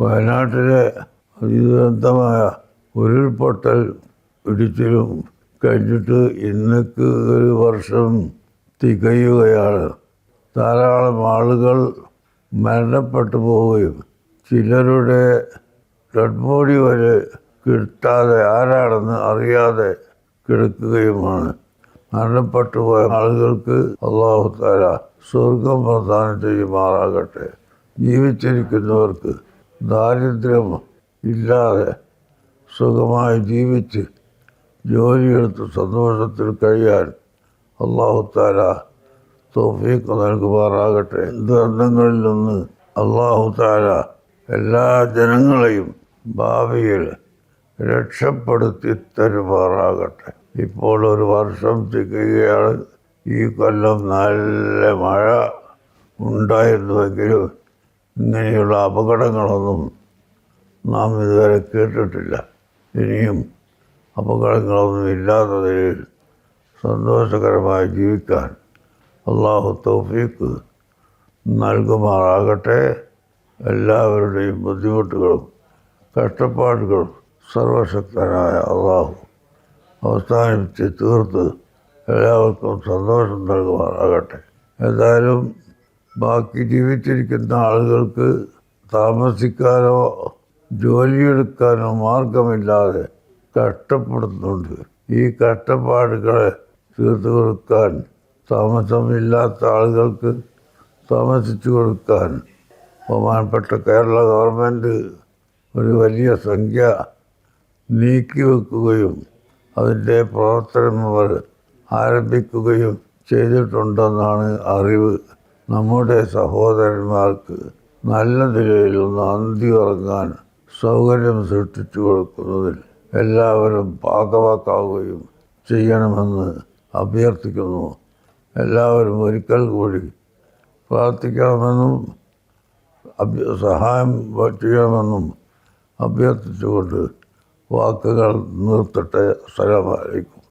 വയനാട്ടിലെ അതിദുരന്തമായ ഉരുൾപൊട്ടൽ ഇടിച്ചിലും കഴിഞ്ഞിട്ട് ഇന്നക്ക് ഒരു വർഷം തികയുകയാണ്. ധാരാളം ആളുകൾ മരണപ്പെട്ടു പോവുകയും ചിലരുടെ ഡെഡ് വരെ കിട്ടാതെ ആരാണെന്ന് അറിയാതെ കിടക്കുകയുമാണ്. മരണപ്പെട്ടു പോയ ആളുകൾക്ക് അള്ളാഹു താര സ്വർഗം പ്രദാനം ചെയ്യുമാറാകട്ടെ. ജീവിച്ചിരിക്കുന്നവർക്ക് ദാരിദ്ര്യം ഇല്ലാതെ സുഖമായി ജീവിച്ച് ജോലിയെടുത്ത് സന്തോഷത്തിൽ കഴിയാൻ അള്ളാഹു താര തോഫീക്ക് നൽകുമാറാകട്ടെ. ദുരന്തങ്ങളിൽ നിന്ന് അള്ളാഹു താര എല്ലാ ജനങ്ങളെയും ഭാവിയിൽ രക്ഷപ്പെടുത്തി തരുമാറാകട്ടെ. ഇപ്പോൾ ഒരു വർഷം തികയാണ് ഈ കൊല്ലം നല്ല മഴ ഉണ്ടായിരുന്നുവെങ്കിലും ഇങ്ങനെയുള്ള അപകടങ്ങളൊന്നും നാം ഇതുവരെ കേട്ടിട്ടില്ല. ഇനിയും അപകടങ്ങളൊന്നും ഇല്ലാത്തതിൽ സന്തോഷകരമായി ജീവിക്കാൻ അള്ളാഹു തൗഫീക്ക് നൽകുമാറാകട്ടെ. എല്ലാവരുടെയും ബുദ്ധിമുട്ടുകളും കഷ്ടപ്പാടുകളും സർവശക്തനായ അള്ളാഹു അവസാനിപ്പിച്ച് തീർത്ത് എല്ലാവർക്കും സന്തോഷം നൽകുമാറാകട്ടെ. ഏതായാലും ബാക്കി ജീവിച്ചിരിക്കുന്ന ആളുകൾക്ക് താമസിക്കാനോ ജോലിയെടുക്കാനോ മാർഗമില്ലാതെ കഷ്ടപ്പെടുന്നുണ്ട്. ഈ കഷ്ടപ്പാടുകളെ തീർത്തു കൊടുക്കാൻ താമസമില്ലാത്ത ആളുകൾക്ക് താമസിച്ചു കൊടുക്കാൻ ബഹുമാനപ്പെട്ട കേരള ഗവൺമെന്റ് ഒരു വലിയ സംഖ്യ നീക്കി വെക്കുകയും അതിന്റെ പ്രവർത്തനം അവർ ആരംഭിക്കുകയും ചെയ്തിട്ടുണ്ടെന്നാണ് അറിവ്. നമ്മുടെ സഹോദരന്മാർക്ക് നല്ല നിലയിലൊന്ന് അന്തി ഉറങ്ങാൻ സൗകര്യം സൃഷ്ടിച്ചു കൊടുക്കുന്നതിൽ എല്ലാവരും ഭാഗവാക്കാവുകയും ചെയ്യണമെന്ന് അഭ്യർത്ഥിക്കുന്നു. എല്ലാവരും ഒരിക്കൽ കൂടി പ്രാർത്ഥിക്കണമെന്നും സഹായം ചെയ്യണമെന്നും അഭ്യർത്ഥിച്ചുകൊണ്ട് വാക്കുകൾ നിർത്തട്ടെ. അസ്സലാമലൈക്കും